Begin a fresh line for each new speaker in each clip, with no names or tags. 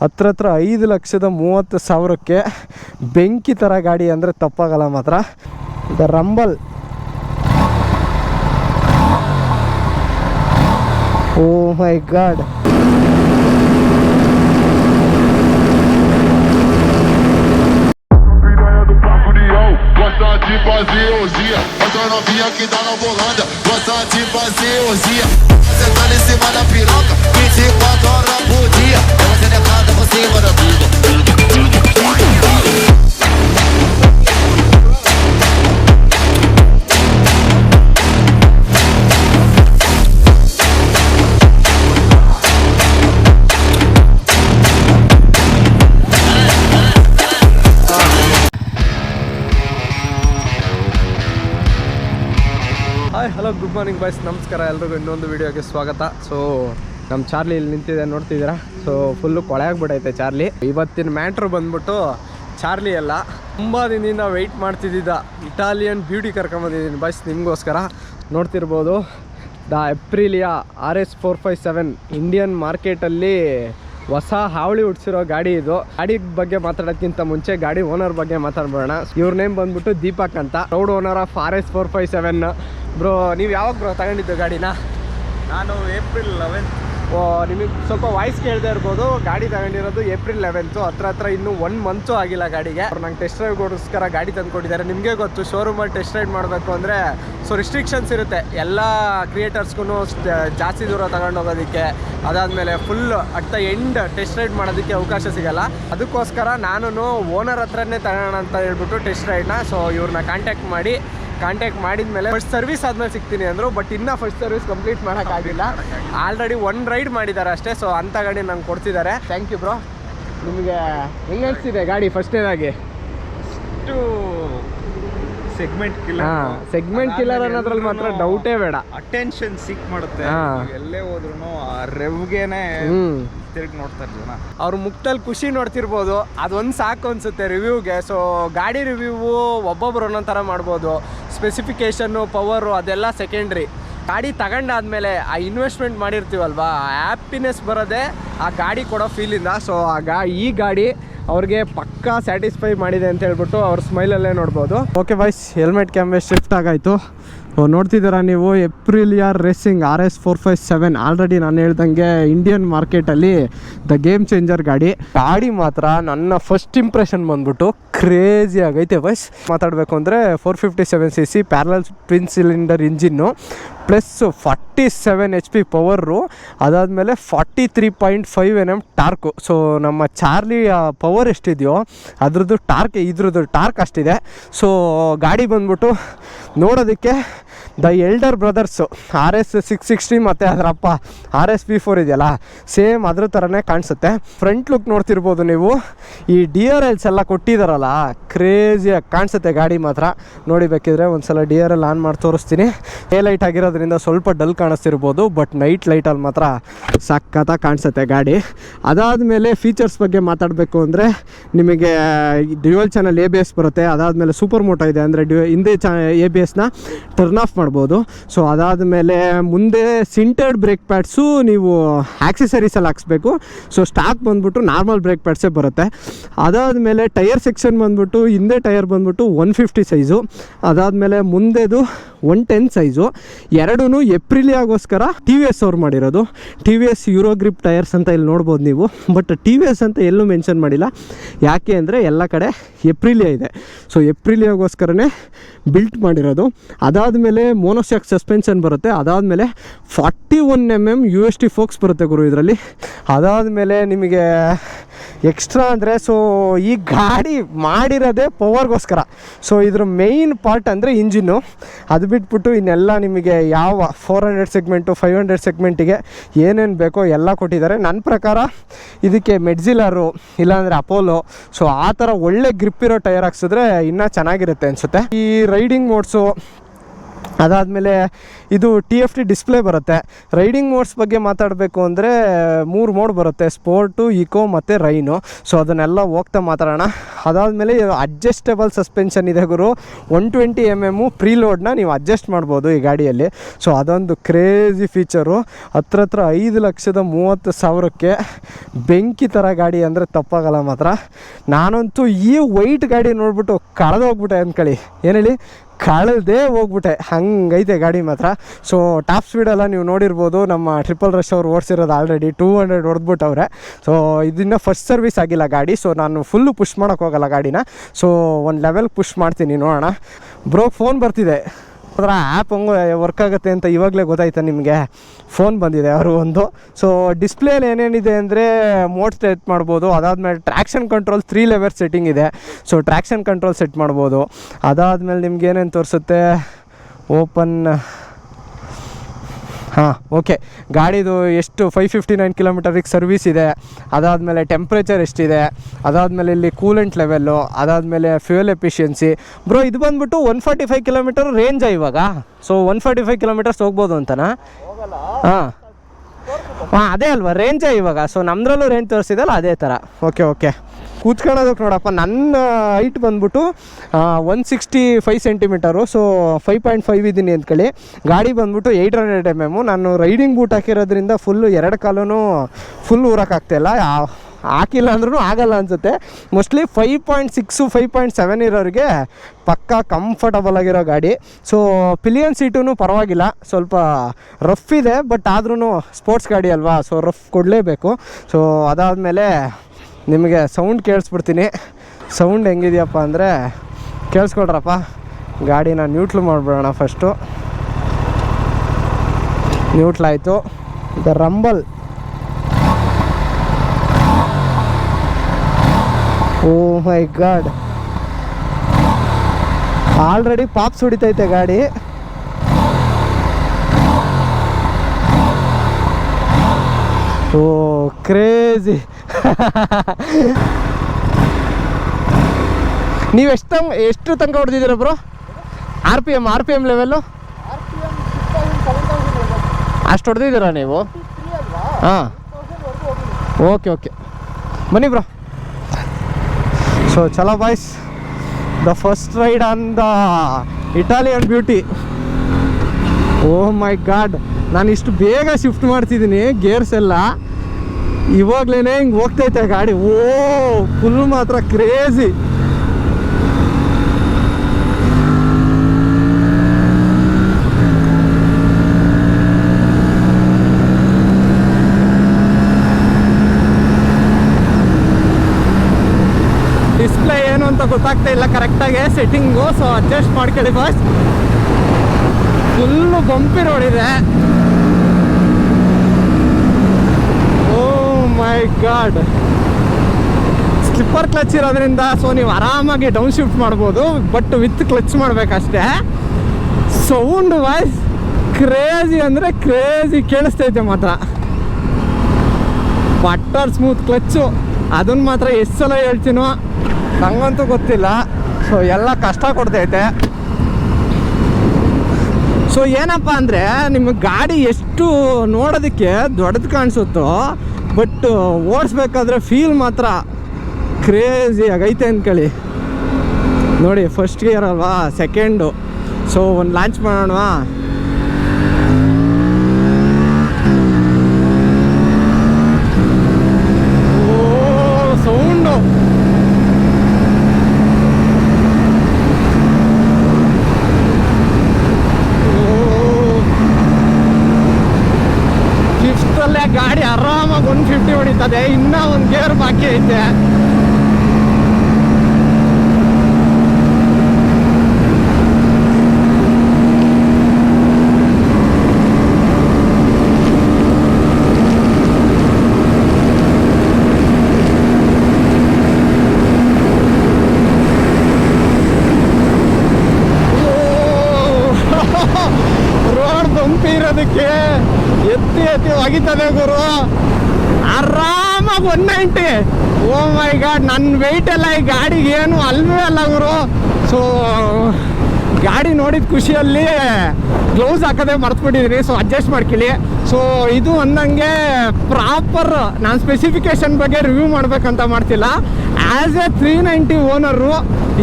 ಹತ್ರ ಹತ್ರ ಐದು ಲಕ್ಷದ ಮೂವತ್ತು ಸಾವಿರಕ್ಕೆ ಬೆಂಕಿ ತರ ಗಾಡಿ ಅಂದ್ರೆ ತಪ್ಪಾಗಲ್ಲ ಮಾತ್ರ. The rumble. O my
god ಕಬಡ್ಡಿ ಗೊಜಾ ಝಿಪಾ ಝಿಯೋ ಜಿಯಾ ಗೊಡೋ. ಝಿಯಾ ಕಿ ಗಾಡ್ ಗೊಜಾ ಜೀಪಾ
ಓ ಝಿಯಾ ಮತ್ತೆ ಮಾರ್ನಿಂಗ್ ಬಾಯ್ಸ್, ನಮಸ್ಕಾರ. ಎಲ್ರಿಗೂ ಇನ್ನೊಂದು ವೀಡಿಯೋಗೆ ಸ್ವಾಗತ. ಸೊ ನಮ್ಮ ಚಾರ್ಲಿ ಇಲ್ಲಿ ನಿಂತಿದೆ, ನೋಡ್ತಿದ್ದೀರಾ? ಸೊ ಫುಲ್ಲು ಕೊಳೆ ಆಗ್ಬಿಟ್ಟೈತೆ ಚಾರ್ಲಿ. ಇವತ್ತಿನ ಮ್ಯಾಟ್ರ್ ಬಂದ್ಬಿಟ್ಟು ಚಾರ್ಲಿ ಅಲ್ಲ, ತುಂಬ ದಿನದಿಂದ ವೆಯ್ಟ್ ಮಾಡ್ತಿದ್ದಿದ್ದ ಇಟಾಲಿಯನ್ ಬ್ಯೂಟಿ ಕರ್ಕೊಂಬಂದಿದ್ದೀನಿ ಬಾಯ್ಸ್, ನಿಮಗೋಸ್ಕರ. ನೋಡ್ತಿರ್ಬೋದು, the Aprilia R S four five seven Indian ಮಾರ್ಕೆಟಲ್ಲಿ ಹೊಸ ಹಾವಳಿ ಹುಡ್ಸಿರೋ ಗಾಡಿ ಇದು. ಗಾಡಿ ಬಗ್ಗೆ ಮಾತಾಡೋಕ್ಕಿಂತ ಮುಂಚೆ ಗಾಡಿ ಓನರ್ ಬಗ್ಗೆ ಮಾತಾಡ್ಬೋಣ ಇವ್ರ ನೇಮ್ ಬಂದ್ಬಿಟ್ಟು ದೀಪಕ್ ಅಂತ. Proud owner of R S four five seven bro ನೀವು ಯಾವಾಗ ಬ್ರೋ ತಗೊಂಡಿದ್ದು ಗಾಡಿನ?
ನಾನು ಏಪ್ರಿಲ್ ಲೆವೆನ್
ಓ ನಿಮಗೆ ಸ್ವಲ್ಪ ವಾಯ್ಸ್ ಕೇಳದೆ ಇರ್ಬೋದು. ಗಾಡಿ ತಗೊಂಡಿರೋದು ಏಪ್ರಿಲ್ ಲೆವೆಂತು ಹತ್ರ ಹತ್ರ ಇನ್ನೂ ಒನ್ ಮಂತು ಆಗಿಲ್ಲ ಗಾಡಿಗೆ. ಅವ್ರು ನಂಗೆ ಟೆಸ್ಟ್ ಡ್ರೈವ್ಗೋಸ್ಕರ ಗಾಡಿ ತಂದುಕೊಟ್ಟಿದ್ದಾರೆ. ನಿಮಗೆ ಗೊತ್ತು ಶೋರೂಮಲ್ಲಿ ಟೆಸ್ಟ್ ರೈಡ್ ಮಾಡಬೇಕು ಅಂದರೆ ಸೊ ರಿಸ್ಟ್ರಿಕ್ಷನ್ಸ್ ಇರುತ್ತೆ. ಎಲ್ಲ ಕ್ರಿಯೇಟರ್ಸ್ಗೂ ಜಾಸ್ತಿ ದೂರ ತಗೊಂಡು ಹೋಗೋದಕ್ಕೆ. ಅದಾದಮೇಲೆ full at the end test ride ಮಾಡೋದಕ್ಕೆ ಅವಕಾಶ ಸಿಗಲ್ಲ. ಅದಕ್ಕೋಸ್ಕರ ನಾನು ಓನರ್ ಹತ್ರನೇ ತಗೋಣ ಅಂತ ಹೇಳ್ಬಿಟ್ಟು ಟೆಸ್ಟ್ ರೈಡ್ನ ಸೊ ಇವ್ರನ್ನ ಕಾಂಟ್ಯಾಕ್ಟ್ ಮಾಡಿ ಕಾಂಟ್ಯಾಕ್ಟ್ ಮಾಡಿದ ಮೇಲೆ ಫಸ್ಟ್ ಸರ್ವಿಸ್ ಆದ್ಮೇಲೆ ಸಿಗ್ತೀನಿ ಅಂದರು ಬಟ್ ಇನ್ನೂ ಫಸ್ಟ್ ಸರ್ವಿಸ್ ಕಂಪ್ಲೀಟ್ ಮಾಡೋಕ್ಕಾಗಿಲ್ಲ ಆಲ್ರೆಡಿ ಒನ್ ರೈಡ್ ಮಾಡಿದ್ದಾರೆ ಅಷ್ಟೇ ಸೊ ಅಂಥ ಗಾಡಿ ನಂಗೆ ಕೊಡ್ತಿದ್ದಾರೆ ಥ್ಯಾಂಕ್ ಯು ಬ್ರೋ ನಿಮಗೆ ಹೆಂಗೆ ಅನಿಸ್ತಿದೆ ಗಾಡಿ ಏನಾಗಿ
two segment
killer segment killer ಅನ್ನೋದ್ರಲ್ಲಿ ಮಾತ್ರ ಡೌಟೇ ಬೇಡ.
ಅಟೆನ್ಷನ್ ಸಿಕ್ ಮಾಡುತ್ತೆ. ಎಲ್ಲೇ ಹೋದ್ರು ಆ ರೆವ್ಗೆನೆ ತಿರುಗಿ ನೋಡ್ತಾರೆ ಜನ.
ಅವ್ರ ಮುಖದಲ್ಲಿ ಖುಷಿ ನೋಡ್ತಿರ್ಬೋದು ಅದೊಂದು ಸಾಕು ಅನ್ಸುತ್ತೆ ರಿವ್ಯೂಗೆ ಸೊ ಗಾಡಿ ರಿವ್ಯೂವು ಒಬ್ಬೊಬ್ರು ಒಂದೊಂದು ಥರ ಮಾಡ್ಬೋದು. ಸ್ಪೆಸಿಫಿಕೇಷನ್ನು ಪವರು ಅದೆಲ್ಲ ಸೆಕೆಂಡ್ರಿ ಗಾಡಿ ತಗೊಂಡಾದ್ಮೇಲೆ ಆ ಇನ್ವೆಸ್ಟ್ಮೆಂಟ್ ಮಾಡಿರ್ತೀವಲ್ವಾ ಆ ಹ್ಯಾಪಿನೆಸ್ ಬರೋದೇ ಆ ಗಾಡಿ ಕೊಡೋ ಫೀಲಿಂದ ಸೊ ಆ ಗಾ ಈ ಗಾಡಿ ಅವ್ರಿಗೆ ಪಕ್ಕಾ ಸ್ಯಾಟಿಸ್ಫೈ ಮಾಡಿದೆ ಅಂತ ಹೇಳ್ಬಿಟ್ಟು ಅವ್ರ ಸ್ಮೈಲಲ್ಲೇ ನೋಡ್ಬೋದು. Okay boys helmet camera shift ಆಗಾಯಿತು. ನೋಡ್ತಿದ್ದೀರಾ ನೀವು? Aprilia racing R S four five seven already ನಾನು ಹೇಳ್ದಂಗೆ ಇಂಡಿಯನ್ ಮಾರ್ಕೆಟಲ್ಲಿ ದ ಗೇಮ್ ಚೇಂಜರ್ ಗಾಡಿ. ಗಾಡಿ ಮಾತ್ರ ನನ್ನ ಫಸ್ಟ್ ಇಂಪ್ರೆಷನ್ ಬಂದ್ಬಿಟ್ಟು ಕ್ರೇಜಿ ಆಗೈತೆ ಬಸ್ ಮಾತಾಡಬೇಕು ಅಂದರೆ four fifty seven C C parallel twin cylinder engine plus forty seven H P power ಅದಾದಮೇಲೆ forty three point five N M torque so ನಮ್ಮ ಚಾರ್ಲಿ ಪವರ್ ಎಷ್ಟಿದೆಯೋ ಅದ್ರದ್ದು ಟಾರ್ಕ್ ಇದ್ರದ್ದು ಟಾರ್ಕ್ ಅಷ್ಟಿದೆ. ಸೊ ಗಾಡಿ ಬಂದ್ಬಿಟ್ಟು ನೋಡೋದಕ್ಕೆ the elder brothers R S six sixty ಮತ್ತು ಅದರಪ್ಪ ಆರ್ ಎಸ್ ಪಿ ಫೋರ್ ಇದೆಯಲ್ಲ ಸೇಮ್ ಅದ್ರ ಥರನೇ ಕಾಣಿಸುತ್ತೆ. ಫ್ರಂಟ್ ಲುಕ್ ನೋಡ್ತಿರ್ಬೋದು ನೀವು. ಈ ಡಿ ಆರ್ ಎಲ್ಸ್ ಎಲ್ಲ ಕೊಟ್ಟಿದ್ದಾರಲ್ಲ ಕ್ರೇಜಿಯಾಗಿ ಕಾಣಿಸುತ್ತೆ ಗಾಡಿ ಮಾತ್ರ. ನೋಡಿ ಬೇಕಿದ್ರೆ ಒಂದ್ಸಲ ಡಿ ಆರ್ ಎಲ್ ಆನ್ ಮಾಡಿ ತೋರಿಸ್ತೀನಿ. ಡೇ ಲೈಟ್ ಆಗಿರೋದ್ರಿಂದ ಸ್ವಲ್ಪ ಡಲ್ ಕಾಣಿಸ್ತಿರ್ಬೋದು ಬಟ್ ನೈಟ್ ಲೈಟಲ್ಲಿ ಮಾತ್ರ ಸಖತ್ತಾಗಿ ಕಾಣಿಸುತ್ತೆ ಗಾಡಿ. ಅದಾದಮೇಲೆ ಫೀಚರ್ಸ್ ಬಗ್ಗೆ ಮಾತಾಡಬೇಕು ಅಂದರೆ ನಿಮಗೆ dual channel A B S ಬರುತ್ತೆ. ಅದಾದಮೇಲೆ ಸೂಪರ್ ಮೋಟೋ ಇದೆ ಅಂದರೆ ಡ್ಯೂ ಹಿಂದೆ ಚಾ ಎ ಬಿ ಎಸ್ನ ಟರ್ನ್ ಆಫ್ ಮಾಡ್ಬೋದು. ಸೊ ಅದಾದಮೇಲೆ ಮುಂದೆ ಸಿಂಟರ್ಡ್ ಬ್ರೇಕ್ ಪ್ಯಾಡ್ಸು ನೀವು ಆಕ್ಸೆಸರೀಸಲ್ಲಿ ಹಾಕ್ಸ್ಬೇಕು. ಸೊ ಸ್ಟಾಕ್ ಬಂದ್ಬಿಟ್ಟು ನಾರ್ಮಲ್ ಬ್ರೇಕ್ ಪ್ಯಾಡ್ಸೇ ಬರುತ್ತೆ. ಅದಾದ ಮೇಲೆ ಟೈರ್ ಸೆಕ್ಷನ್ ಬಂದ್ಬಿಟ್ಟು, ಹಿಂದೆ ಟೈರ್ ಬಂದ್ಬಿಟ್ಟು ಒನ್ ಫಿಫ್ಟಿ ಸೈಜು ಅದಾದಮೇಲೆ ಮುಂದೆದು ಒನ್ ಟೆನ್ ಸೈಜು ಎರಡೂ ಎಪ್ರಿಲಿಯಾಗೋಸ್ಕರ ಟಿ ವಿ ಎಸ್ ಅವ್ರು ಮಾಡಿರೋದು. T V S Euro grip tyres ಅಂತ ಇಲ್ಲಿ ನೋಡ್ಬೋದು ನೀವು. ಬಟ್ ಟಿ ವಿ ಎಸ್ ಅಂತ ಎಲ್ಲೂ ಮೆನ್ಷನ್ ಮಾಡಿಲ್ಲ. ಯಾಕೆ ಅಂದರೆ ಎಲ್ಲ ಕಡೆ ಎಪ್ರಿಲಿಯಾ ಇದೆ. ಸೊ ಎಪ್ರಿಲಿಯಾಗೋಸ್ಕರನೇ ಬಿಲ್ಟ್ ಮಾಡಿರೋದು. ಅದಾದಮೇಲೆ ಮೋನೋಸ್ಯಾಕ್ ಸಸ್ಪೆನ್ಷನ್ ಬರುತ್ತೆ. ಅದಾದಮೇಲೆ forty one M M U S T forks ಬರುತ್ತೆ ಗುರು ಇದರಲ್ಲಿ. ಅದಾದಮೇಲೆ ನಿಮಗೆ ಎಕ್ಸ್ಟ್ರಾ ಅಂದರೆ ಸೊ ಈ ಗಾಡಿ ಮಾಡಿರೋದೇ ಪವರ್ಗೋಸ್ಕರ ಸೊ ಇದ್ರ ಮೇಯ್ನ್ ಪಾರ್ಟ್ ಅಂದರೆ ಇಂಜಿನ್ನು ಅದು ಬಿಟ್ಬಿಟ್ಟು ಇನ್ನೆಲ್ಲ ನಿಮಗೆ ಯಾವ four hundred segment five hundred ಸೆಗ್ಮೆಂಟಿಗೆ ಏನೇನು ಬೇಕೋ ಎಲ್ಲ ಕೊಟ್ಟಿದ್ದಾರೆ. ನನ್ನ ಪ್ರಕಾರ ಇದಕ್ಕೆ ಮೆಡ್ಜಿಲರು ಇಲ್ಲಾಂದರೆ ಅಪೋಲೋ ಸೊ ಆ ಥರ ಒಳ್ಳೆ ಗ್ರಿಪ್ ಇರೋ ಟೈರ್ ಹಾಕ್ಸಿದ್ರೆ ಇನ್ನೂ ಚೆನ್ನಾಗಿರುತ್ತೆ ಅನಿಸುತ್ತೆ. ಈ ರೈಡಿಂಗ್ ಮೋಡ್ಸು ಅದಾದಮೇಲೆ ಇದು ಟಿ ಎಫ್ ಟಿ ಡಿಸ್ಪ್ಲೇ ಬರುತ್ತೆ. ರೈಡಿಂಗ್ ಮೋಡ್ಸ್ ಬಗ್ಗೆ ಮಾತಾಡಬೇಕು ಅಂದರೆ, ಮೂರು ಮೋಡ್ ಬರುತ್ತೆ. ಸ್ಪೋರ್ಟು ಇಕೋ ಮತ್ತು ರೈನು ಸೊ ಅದನ್ನೆಲ್ಲ ಹೋಗ್ತಾ ಮಾತಾಡೋಣ. ಅದಾದಮೇಲೆ ಅಡ್ಜಸ್ಟೇಬಲ್ ಸಸ್ಪೆನ್ಷನ್ ಇದೆ ಗುರು. ಒನ್ ಟ್ವೆಂಟಿ ಎಂ ಎಮ್ಮು ಪ್ರೀಲೋಡ್ನ ನೀವು ಅಡ್ಜಸ್ಟ್ ಮಾಡ್ಬೋದು ಈ ಗಾಡಿಯಲ್ಲಿ. ಸೊ ಅದೊಂದು ಕ್ರೇಜಿ ಫೀಚರು ಹತ್ರ ಹತ್ರ ಐದು ಲಕ್ಷದ ಮೂವತ್ತು ಸಾವಿರಕ್ಕೆ ಬೆಂಕಿ ಥರ ಗಾಡಿ ಅಂದರೆ ತಪ್ಪಾಗಲ್ಲ ಮಾತ್ರ. ನಾನಂತೂ ಈ ವೈಟ್ ಗಾಡಿ ನೋಡ್ಬಿಟ್ಟು ಕಳೆದೋಗ್ಬಿಟ್ಟೆ ಅಂದ್ಕೊಳ್ಳಿ ಏನು ಹೇಳಿ? ಕಳೆದೇ ಹೋಗ್ಬಿಟ್ಟೆ. ಹಂಗೈತೆ ಗಾಡಿ ಮಾತ್ರ. ಸೊ ಟಾಪ್ ಸ್ಪೀಡೆಲ್ಲ ನೀವು ನೋಡಿರ್ಬೋದು. ನಮ್ಮ ಟ್ರಿಪಲ್ ರಶ್ ಅವ್ರು ಓಡಿಸಿರೋದು ಆಲ್ರೆಡಿ ಟೂ ಹಂಡ್ರೆಡ್ ಹೊಡೆದ್ಬಿಟ್ಟವ್ರೆ. ಸೊ ಇದನ್ನ ಫಸ್ಟ್ ಸರ್ವಿಸ್ ಆಗಿಲ್ಲ ಗಾಡಿ. ಸೊ ನಾನು ಫುಲ್ಲು ಪುಷ್ ಮಾಡೋಕ್ಕೋಗಲ್ಲ ಗಾಡಿನ. ಸೊ ಒಂದು ಲೆವೆಲ್ ಪುಷ್ ಮಾಡ್ತೀನಿ ನೋಡೋಣ. ಬ್ರೋ ಫೋನ್ ಬರ್ತಿದೆ. ಅದರ ಆ್ಯಪ್ ಹಂಗೆ ವರ್ಕ್ ಆಗುತ್ತೆ ಅಂತ ಇವಾಗಲೇ ಗೊತ್ತಾಯ್ತು ನಿಮಗೆ? ಫೋನ್ ಬಂದಿದೆ ಅವರು ಒಂದು. ಸೊ ಡಿಸ್ಪ್ಲೇಲಿ ಏನೇನಿದೆ ಅಂದರೆ ಮೋಡ್ ಸೆಟ್ ಮಾಡ್ಬೋದು. ಅದಾದಮೇಲೆ traction control three level setting ಇದೆ. ಸೊ ಟ್ರ್ಯಾಕ್ಷನ್ ಕಂಟ್ರೋಲ್ ಸೆಟ್ ಮಾಡ್ಬೋದು. ಅದಾದಮೇಲೆ ನಿಮ್ಗೆ ಏನೇನು ತೋರಿಸುತ್ತೆ? ಓಪನ್ ಹಾಂ, ಓಕೆ. ಗಾಡಿದು ಎಷ್ಟು ಫೈವ್ ಫಿಫ್ಟಿ ನೈನ್ ಕಿಲೋಮೀಟರಿಗೆ ಸರ್ವಿಸ್ ಇದೆ, ಅದಾದಮೇಲೆ ಟೆಂಪ್ರೇಚರ್ ಎಷ್ಟಿದೆ, ಅದಾದಮೇಲೆ ಇಲ್ಲಿ ಕೂಲೆಂಟ್ ಲೆವೆಲ್ಲು ಅದಾದಮೇಲೆ ಫ್ಯೂಯಲ್ ಎಫಿಷಿಯನ್ಸಿ ಬ್ರೋ ಇದು ಬಂದ್ಬಿಟ್ಟು ಒನ್ ಫಾರ್ಟಿ ಫೈವ್ ಕಿಲೋಮೀಟರ್ ರೇಂಜಾ ಇವಾಗ? So one forty five kilometres ಹೋಗ್ಬೋದು ಅಂತನಾ? ಹಾಂ. ಹಾಂ, ಅದೇ ಅಲ್ವಾ ರೇಂಜೇ ಇವಾಗ? ಸೊ ನಮ್ಮದ್ರಲ್ಲೂ ರೇಂಜ್ ತೋರಿಸಿದಲ್ಲ, ಅದೇ ಥರ ಓಕೆ ಓಕೆ. ಕೂತ್ಕೊಳ್ಳೋದಕ್ಕೆ ನೋಡಪ್ಪ, ನನ್ನ ಹೈಟ್ ಬಂದ್ಬಿಟ್ಟು one sixty five centimetre so five point five ಇದ್ದೀನಿ ಅಂದ್ಕೊಳ್ಳಿ. ಗಾಡಿ ಬಂದ್ಬಿಟ್ಟು ಏಯ್ಟ್ ಹಂಡ್ರೆಡ್ ಎಂ ಎಮ್ಮು ನಾನು ರೈಡಿಂಗ್ ಬೂಟ್ ಹಾಕಿರೋದ್ರಿಂದ ಫುಲ್ಲು ಎರಡು ಕಾಲೂ ಫುಲ್ ಊರೋಕ್ಕಾಗ್ತಾಯಿಲ್ಲ ಹಾಕಿಲ್ಲ ಅಂದ್ರೂ ಆಗಲ್ಲ ಅನಿಸುತ್ತೆ. Mostly five point six five point seven ಇರೋರಿಗೆ ಪಕ್ಕಾ ಕಂಫರ್ಟಬಲ್ ಆಗಿರೋ ಗಾಡಿ. ಸೊ ಪಿಲಿಯನ್ ಸೀಟೂ ಪರವಾಗಿಲ್ಲ. ಸ್ವಲ್ಪ ರಫ್ ಇದೆ ಬಟ್ ಆದ್ರೂ ಸ್ಪೋರ್ಟ್ಸ್ ಗಾಡಿ ಅಲ್ವಾ? ಸೊ ರಫ್ ಕೊಡಲೇಬೇಕು. ಸೊ ಅದಾದಮೇಲೆ ನಿಮಗೆ ಸೌಂಡ್ ಕೇಳಿಸ್ಬಿಡ್ತೀನಿ. ಸೌಂಡ್ ಹೆಂಗಿದೆಯಪ್ಪ ಅಂದರೆ ಕೇಳಿಸ್ಕೊಡ್ರಪ್ಪ. ಗಾಡಿನ ನ್ಯೂಟ್ಲ್ ಮಾಡಿಬಿಡೋಣ first ನ್ಯೂಟ್ಲಾಯಿತು the rumble oh my god already pops ಹೊಡಿತೈತೆ ಗಾಡಿ. Oh, crazy. ನೀವು ಎಷ್ಟು ಎಷ್ಟು ತನಕ ಹೊಡೆದಿದ್ದೀರ bro? R P M R P M level ಅಷ್ಟು ಹೊಡೆದಿದ್ದೀರಾ ನೀವು? ಹಾಂ. ಓಕೆ ಓಕೆ ಬನ್ನಿ ಬ್ರೋ. ಸೊ ಚಲೋ boys the first ride on the Italian beauty oh my god ನಾನು ಇಷ್ಟು ಬೇಗ ಶಿಫ್ಟ್ ಮಾಡ್ತಿದ್ದೀನಿ ಗೇರ್ಸ್ ಎಲ್ಲ. ಇವಾಗ್ಲೇ ಹಿಂಗೆ ಹೋಗ್ತೈತೆ ಗಾಡಿ. ಓ ಫುಲ್ ಮಾತ್ರ ಕ್ರೇಜಿ ಡಿಸ್ಪ್ಲೇ ಏನು ಅಂತ ಗೊತ್ತಾಗ್ತಾ ಇಲ್ಲ ಕರೆಕ್ಟಾಗಿ ಸೆಟ್ಟಿಂಗು ಸೊ ಅಡ್ಜಸ್ಟ್ ಮಾಡ್ಕೊಳ್ಳಿ ಫಸ್ಟ್ ಫುಲ್ಲು ಬಂಪಿ ರೋಡಿದೆ oh my god. Slipper clutch ಇರೋದ್ರಿಂದ ಸೊ ನೀವು ಆರಾಮಾಗಿ ಡೌನ್ ಶಿಫ್ಟ್ ಮಾಡ್ಬೋದು, ಬಟ್ ವಿತ್ ಕ್ಲಚ್ ಮಾಡಬೇಕಷ್ಟೇ. ಸೌಂಡ್ ವಾಯ್ಸ್ ಕ್ರೇಜಿ ಅಂದರೆ ಕ್ರೇಜಿ ಕೇಳಿಸ್ತೈತೆ ಮಾತ್ರ. ಬಟ್ಟರ್ ಸ್ಮೂತ್ ಕ್ಲಚ್ಚು ಅದನ್ನು ಮಾತ್ರ ಎಷ್ಟು ಸಲ ಹೇಳ್ತೀನೋ ನಂಗಂತೂ ಗೊತ್ತಿಲ್ಲ. ಸೊ ಎಲ್ಲ ಕಷ್ಟ ಕೊಡ್ತೈತೆ. ಸೊ ಏನಪ್ಪ ಅಂದರೆ ನಿಮ್ಮ ಗಾಡಿ ಎಷ್ಟು ನೋಡೋದಕ್ಕೆ ದೊಡ್ಡದು ಕಾಣಿಸುತ್ತೋ ಬಟ್ ಓಡಿಸ್ಬೇಕಾದ್ರೆ ಫೀಲ್ ಮಾತ್ರ ಕ್ರೇಜಿ ಆಗೈತೆ ಅಂದ್ಕೊಳ್ಳಿ ನೋಡಿ ಫಸ್ಟ್ ಗಿಯರ್ ಅಲ್ವಾ ಸೆಕೆಂಡು ಸೊ ಒಂದು ಲಾಂಚ್ ಮಾಡೋಣವಾ ಓ ಸೌಂಡು ಫಿಫ್ತಲ್ಲೇ ಗಾಡಿ ಆರಾಮಾಗಿ ಒನ್ ಫಿಫ್ಟಿ ಹೊಡಿತದೆ ಇನ್ನೂ ಒಂದು ಗೇರ್ ಬಾಕಿ ಐತೆ ರೋಡ್ ಬಂಪಿ ಇರೋದಕ್ಕೆ ಎತ್ತಿ ಎತ್ತಿ ಒಗಿತದೆ ಗುರು ಆರಾಮಾಗಿ one ninety oh my god wait ಎಲ್ಲ ಈ ಗಾಡಿಗೆ ಏನು ಅಲ್ವೇ ಅಲ್ಲ ಗುರು. ಸೊ ಗಾಡಿ ನೋಡಿದ ಖುಷಿಯಲ್ಲಿ ಗ್ಲೌಸ್ ಹಾಕೋದೇ ಮರ್ತ್ಬಿಟ್ಟಿದ್ದೀನಿ ಸೊ ಅಡ್ಜಸ್ಟ್ ಮಾಡ್ಕೊಳ್ಳಿ. ಸೊ ಇದು ಅಂದಂಗೆ ಪ್ರಾಪರ್ ನಾನು ಸ್ಪೆಸಿಫಿಕೇಶನ್ ಬಗ್ಗೆ ರಿವ್ಯೂ ಮಾಡಬೇಕಂತ ಮಾಡ್ತಿಲ್ಲ. As a three ninety owner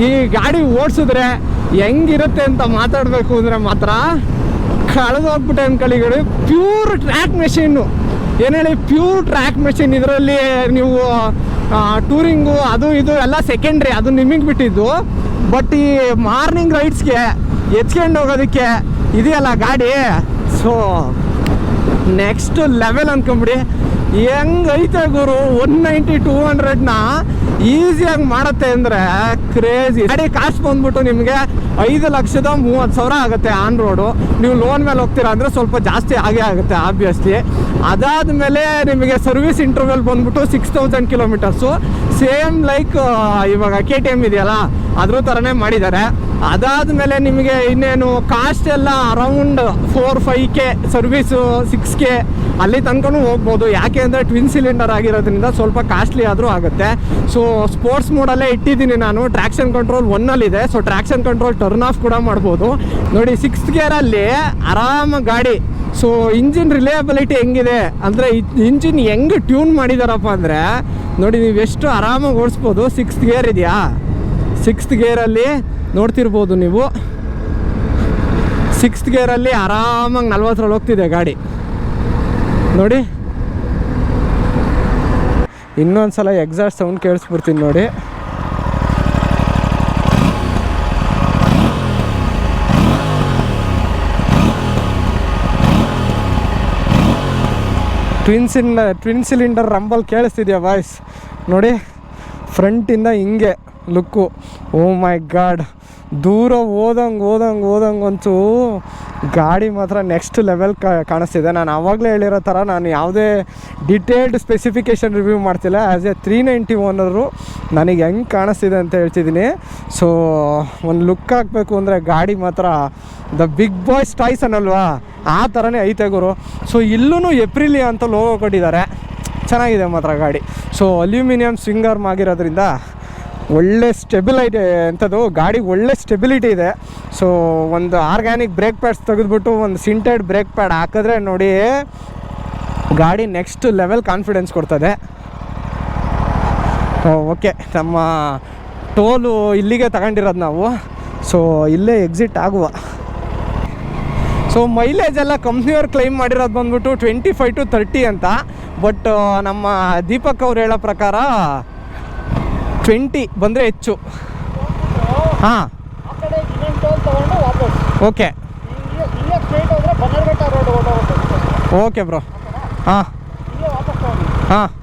ಈ ಗಾಡಿ ಓಡಿಸಿದ್ರೆ ಹೆಂಗಿರುತ್ತೆ ಅಂತ ಮಾತಾಡಬೇಕು ಅಂದರೆ ಮಾತ್ರ ಕಳೆದೋಗ್ಬಿಟ್ಟೆ ಅನ್ಕೊಳ್ಳಿ ಪ್ಯೂರ್ ಟ್ರ್ಯಾಕ್ ಮೆಷಿನ್ನು ಏನು ಹೇಳಿ ಪ್ಯೂರ್ ಟ್ರ್ಯಾಕ್ ಮೆಷಿನ್ ಇದರಲ್ಲಿ ನೀವು ಟೂರಿಂಗು ಅದು ಇದು ಎಲ್ಲ ಸೆಕೆಂಡ್ರಿ ಅದು ನಿಮಗೆ ಬಿಟ್ಟಿದ್ದು. ಬಟ್ ಈ ಮಾರ್ನಿಂಗ್ ರೈಡ್ಸ್ಗೆ ಎಚ್ಕೊಂಡು ಹೋಗೋದಕ್ಕೆ ಇದೆಯಲ್ಲ ಗಾಡಿ? ಸೊ ನೆಕ್ಸ್ಟ್ ಲೆವೆಲ್ ಅನ್ಕೊಂಬಿಡಿ. ಹೆಂಗೈತೆ ಗುರು? ಒನ್ ನೈಂಟಿ ಟೂ ಹಂಡ್ರೆಡ್ನ ಈಸಿಯಾಗಿ ಮಾಡುತ್ತೆ ಅಂದರೆ ಕ್ರೇಜಿ ಗಾಡಿ ಕಾಸ್ಟ್ ಬಂದ್ಬಿಟ್ಟು ನಿಮಗೆ ಐದು ಲಕ್ಷದ ಮೂವತ್ತು ಸಾವಿರ ಆಗುತ್ತೆ ಆನ್ ರೋಡು ನೀವು ಲೋನ್ ಮೇಲೆ ಹೋಗ್ತೀರಾ ಅಂದರೆ ಸ್ವಲ್ಪ ಜಾಸ್ತಿ ಆಗೇ ಆಗುತ್ತೆ ಆಬ್ವಿಯಸ್ಲಿ ಅದಾದಮೇಲೆ ನಿಮಗೆ ಸರ್ವಿಸ್ ಇಂಟರ್ವೆಲ್ ಬಂದ್ಬಿಟ್ಟು six thousand kilometres same like ಇವಾಗ ಕೆ ಟಿ ಎಂ ಇದೆಯಲ್ಲ, ಅದ್ರ ಥರನೇ ಮಾಡಿದ್ದಾರೆ. ಅದಾದಮೇಲೆ ನಿಮಗೆ ಇನ್ನೇನು ಕಾಸ್ಟ್ ಎಲ್ಲ around four five K service six K ಅಲ್ಲಿ ತನಕನೂ ಹೋಗ್ಬೋದು. ಯಾಕೆ ಅಂದರೆ ಟ್ವಿನ್ ಸಿಲಿಂಡರ್ ಆಗಿರೋದ್ರಿಂದ ಸ್ವಲ್ಪ ಕಾಸ್ಟ್ಲಿ ಆದರೂ ಆಗುತ್ತೆ. ಸೊ ಸ್ಪೋರ್ಟ್ಸ್ ಮೋಡಲ್ಲೇ ಇಟ್ಟಿದ್ದೀನಿ ನಾನು. Traction control ಒನ್ನಲ್ಲಿದೆ so traction control turn off ಕೂಡ ಮಾಡ್ಬೋದು. ನೋಡಿ ಸಿಕ್ಸ್ತ್ ಗೇರಲ್ಲಿ ಆರಾಮ ಗಾಡಿ. ಸೊ ಇಂಜಿನ್ ರಿಲೇಯಬಿಲಿಟಿ ಹೆಂಗಿದೆ? ಅಂದರೆ ಇಂಜಿನ್ ಹೆಂಗೆ ಟ್ಯೂನ್ ಮಾಡಿದಾರಪ್ಪ ಅಂದರೆ, ನೋಡಿ, ನೀವು ಎಷ್ಟು ಆರಾಮಾಗಿ ಓಡಿಸ್ಬೋದು. ಸಿಕ್ಸ್ತ್ ಗೇರ್ ಇದೆಯಾ? ಸಿಕ್ಸ್ತ್ ಗೇರಲ್ಲಿ ನೋಡ್ತಿರ್ಬೋದು ನೀವು. ಸಿಕ್ಸ್ತ್ ಗೇರಲ್ಲಿ ಆರಾಮಾಗಿ ನಲ್ವತ್ತರಲ್ಲಿ ಹೋಗ್ತಿದೆ ಗಾಡಿ. ನೋಡಿ. ಇನ್ನೊಂದು ಸಲ ಎಕ್ಸಾಸ್ಟ್ ಸೌಂಡ್ ಕೇಳಿಸ್ಬಿಡ್ತೀನಿ ನೋಡಿ. Twin cylinder twin cylinder rumble ಕೇಳಿಸ್ತಿದ್ಯಾ ವಾಯ್ಸ್ ನೋಡಿ ಫ್ರಂಟಿಂದ ಹಿಂಗೆ ಲುಕ್ಕು ಓ ಮೈ ಗಾಡ್ ದೂರ ಓದಂಗೆ ಓದಂಗೆ ಓದಂಗೆ ಅಂತೂ ಗಾಡಿ ಮಾತ್ರ ನೆಕ್ಸ್ಟ್ ಲೆವೆಲ್ ಕಾಣಿಸ್ತಿದೆ. ನಾನು ಆವಾಗಲೇ ಹೇಳಿರೋ ಥರ ನಾನು ಯಾವುದೇ ಡಿಟೇಲ್ಡ್ ಸ್ಪೆಸಿಫಿಕೇಷನ್ ರಿವ್ಯೂ ಮಾಡ್ತಿಲ್ಲ. As a three ninety owner ನನಗೆ ಹೆಂಗೆ ಕಾಣಿಸ್ತಿದೆ ಅಂತ ಹೇಳ್ತಿದ್ದೀನಿ. ಸೊ ಒಂದು ಲುಕ್ ಹಾಕಬೇಕು ಅಂದರೆ ಗಾಡಿ ಮಾತ್ರ ದ ಬಿಗ್ ಬಾಯ್ಸ್ ಟಾಯ್ಸ್ ಅನ್ನಲ್ವಾ ಆ ಥರನೇ ಐತೆ ಗುರು. ಸೊ ಇಲ್ಲೂ ಎಪ್ರಿಲಿ ಅಂತ ಲೋಗೋ ಕೊಟ್ಟಿದ್ದಾರೆ. ಚೆನ್ನಾಗಿದೆ ಮಾತ್ರ ಗಾಡಿ. ಸೊ ಅಲ್ಯೂಮಿನಿಯಂ ಸ್ವಿಂಗರ್ಮ್ ಆಗಿರೋದ್ರಿಂದ ಒಳ್ಳೆ ಸ್ಟೆಬಿಲೈಟಿ ಎಂಥದ್ದು ಗಾಡಿಗೆ ಒಳ್ಳೆ ಸ್ಟೆಬಿಲಿಟಿ ಇದೆ. ಸೊ ಒಂದು ಆರ್ಗ್ಯಾನಿಕ್ ಬ್ರೇಕ್ ಪ್ಯಾಡ್ಸ್ ತೆಗೆದುಬಿಟ್ಟು, ಒಂದು ಸಿಂಟೆಡ್ ಬ್ರೇಕ್ ಪ್ಯಾಡ್ ಹಾಕಿದ್ರೆ ನೋಡಿ, ಗಾಡಿ ನೆಕ್ಸ್ಟ್ ಲೆವೆಲ್ ಕಾನ್ಫಿಡೆನ್ಸ್ ಕೊಡ್ತದೆ. ಓಕೆ ನಮ್ಮ ಟೋಲು ಇಲ್ಲಿಗೆ ತಗೊಂಡಿರೋದು ನಾವು. ಸೊ ಇಲ್ಲೇ ಎಕ್ಸಿಟ್ ಆಗುವ. ಸೊ ಮೈಲೇಜ್ ಎಲ್ಲ ಕಂಪ್ನಿಯವ್ರು ಕ್ಲೈಮ್ ಮಾಡಿರೋದು ಬಂದ್ಬಿಟ್ಟು ಟ್ವೆಂಟಿ ಫೈವ್ ಟು ತರ್ಟಿ ಅಂತ. ಬಟ್ ನಮ್ಮ ದೀಪಕ್ ಅವ್ರು ಹೇಳೋ ಪ್ರಕಾರ ಟ್ವೆಂಟಿ ಬಂದರೆ ಹೆಚ್ಚು. ಹಾಂ. ಓಕೆ. Okay bro. ಹಾಂ.
ಹಿಂಗೆ ವಾಪಸ್ ತಗೊಂಡು.
ಹಾಂ.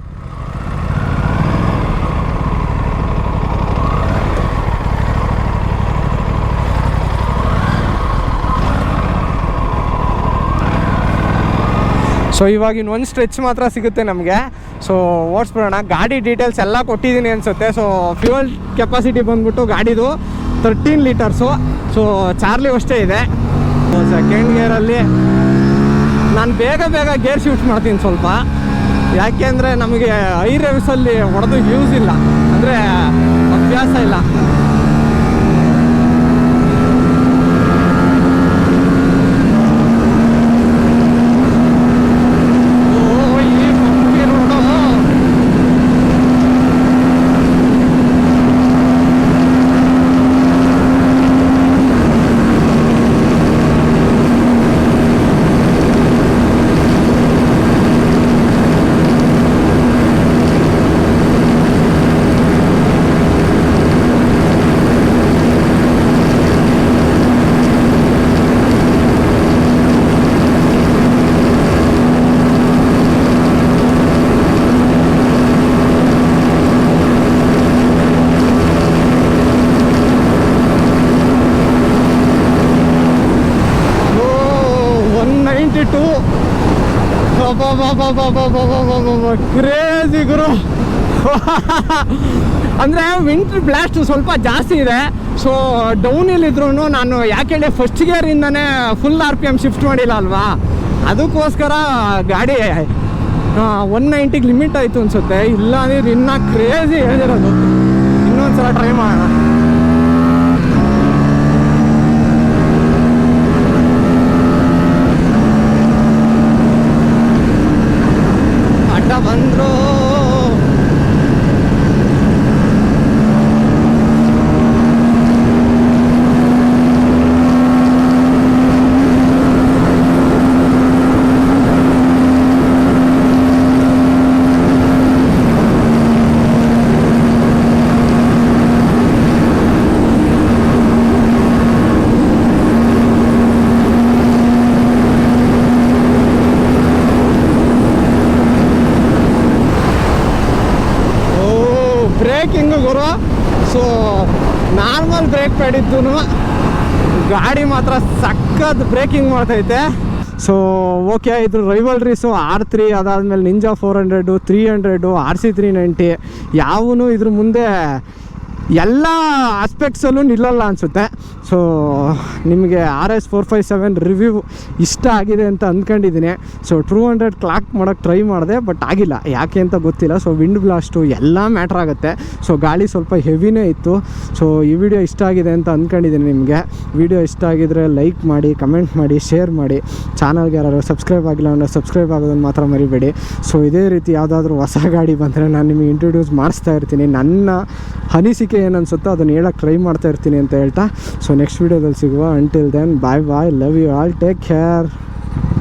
ಸೊ ಇವಾಗ ಒಂದು ಸ್ಟ್ರೆಚ್ ಮಾತ್ರ ಸಿಗುತ್ತೆ ನಮಗೆ. ಸೊ ಓಡಿಸ್ಬಿಡೋಣ. ಗಾಡಿ ಡೀಟೇಲ್ಸ್ ಎಲ್ಲ ಕೊಟ್ಟಿದ್ದೀನಿ ಅನಿಸುತ್ತೆ. ಸೊ ಫ್ಯೂಯಲ್ ಕೆಪಾಸಿಟಿ ಬಂದ್ಬಿಟ್ಟು ಗಾಡಿದು ತರ್ಟೀನ್ ಲೀಟರ್ಸು ಸೊ ಚಾರ್ಲಿ ಅಷ್ಟೇ ಇದೆ. ಸೆಕೆಂಡ್ ಗೇರಲ್ಲಿ ನಾನು ಬೇಗ ಬೇಗ ಗೇರ್ ಶಿಫ್ಟ್ ಮಾಡ್ತೀನಿ ಸ್ವಲ್ಪ. ಯಾಕೆ ನಮಗೆ ಐ ರೆವ್ಸಲ್ಲಿ ಹೊಡೆದು ಯೂಸ್ ಇಲ್ಲ. ಅಂದರೆ ಅಭ್ಯಾಸ ಇಲ್ಲ ಓ, ಈ bumpy road. One ninety two crazy ಗುರು ಅಂದರೆ ವಿಂಟ್ರ್ ಬ್ಲಾಸ್ಟ್ ಸ್ವಲ್ಪ ಜಾಸ್ತಿ ಇದೆ ಸೊ ಡೌನಲ್ಲಿದ್ರೂ ನಾನು ಯಾಕೆಂದರೆ first ಗೇರಿಂದನೇ full R P M shift ಮಾಡಿಲ್ಲ ಅಲ್ವಾ ಅದಕ್ಕೋಸ್ಕರ ಗಾಡಿ ಒನ್ ನೈಂಟಿಗೆ ಲಿಮಿಟ್ ಆಯಿತು ಅನಿಸುತ್ತೆ ಇಲ್ಲ ಅಂದ್ರೆ ಇನ್ನೂ ಕ್ರೇಜಿ ಹೇಳಿರೋದು ಇನ್ನೊಂದು ಸಲ ಟ್ರೈ ಮಾಡೋಣ ಬ್ರೇಕಿಂಗು ಗುರು ಸೊ ಪ್ಯಾಡ್ ಇದ್ದು ಗಾಡಿ ಮಾತ್ರ ಸಖತ್ ಬ್ರೇಕಿಂಗ್ ಮಾಡ್ತೈತೆ. ಸೊ ಓಕೆ ಇದ್ರ ರೈವಲ್ರೀಸು ಆರ್ ತ್ರೀ ಅದಾದಮೇಲೆ Ninja four hundred three hundred R C three ninety ಯಾವೂ ಇದ್ರ ಮುಂದೆ ಎಲ್ಲ ಆಸ್ಪೆಕ್ಟ್ಸಲ್ಲೂ ನಿಲ್ಲಲ್ಲ ಅನಿಸುತ್ತೆ. ಸೊ ನಿಮಗೆ R S four five seven review ಇಷ್ಟ ಆಗಿದೆ ಅಂತ ಅಂದ್ಕೊಂಡಿದ್ದೀನಿ ಸೊ ಟೂ ಹಂಡ್ರೆಡ್ ಕ್ಲಾಕ್ ಮಾಡೋಕ್ಕೆ ಟ್ರೈ ಮಾಡಿದೆ ಬಟ್ ಆಗಿಲ್ಲ. ಯಾಕೆ ಅಂತ ಗೊತ್ತಿಲ್ಲ. ಸೊ ವಿಂಡ್ ಬ್ಲಾಸ್ಟು ಎಲ್ಲ ಮ್ಯಾಟ್ರ್ ಆಗುತ್ತೆ. ಸೊ ಗಾಳಿ ಸ್ವಲ್ಪ ಹೆವಿನೇ ಇತ್ತು. ಸೊ ಈ ವಿಡಿಯೋ ಇಷ್ಟ ಆಗಿದೆ ಅಂತ ಅಂದ್ಕೊಂಡಿದ್ದೀನಿ ನಿಮಗೆ. ವಿಡಿಯೋ ಇಷ್ಟ ಆಗಿದ್ರೆ ಲೈಕ್ ಮಾಡಿ ಕಮೆಂಟ್ ಮಾಡಿ ಶೇರ್ ಮಾಡಿ. ಚಾನಲ್ಗೆ ಯಾರು ಸಬ್ಸ್ಕ್ರೈಬ್ ಆಗಿಲ್ಲ ಅಂದರೆ ಸಬ್ಸ್ಕ್ರೈಬ್ ಆಗೋದನ್ನು ಮಾತ್ರ ಮರಿಬೇಡಿ. ಸೊ ಇದೇ ರೀತಿ ಯಾವುದಾದ್ರೂ ಹೊಸ ಗಾಡಿ ಬಂದರೆ ನಾನು ನಿಮಗೆ ಇಂಟ್ರೊಡ್ಯೂಸ್ ಮಾಡಿಸ್ತಾ ಇರ್ತೀನಿ. ನನ್ನ ಅನಿಸಿಕೆ ಏನು ಅನಿಸುತ್ತೋ ಅದನ್ನು ಹೇಳೋಕ್ಕೆ ಟ್ರೈ ಮಾಡ್ತಾ ಇರ್ತೀನಿ ಅಂತ ಹೇಳ್ತಾ. ಸೊ ನೆಕ್ಸ್ಟ್ ವೀಡಿಯೋದಲ್ಲಿ ಸಿಗುವ. Until then bye bye love you all take care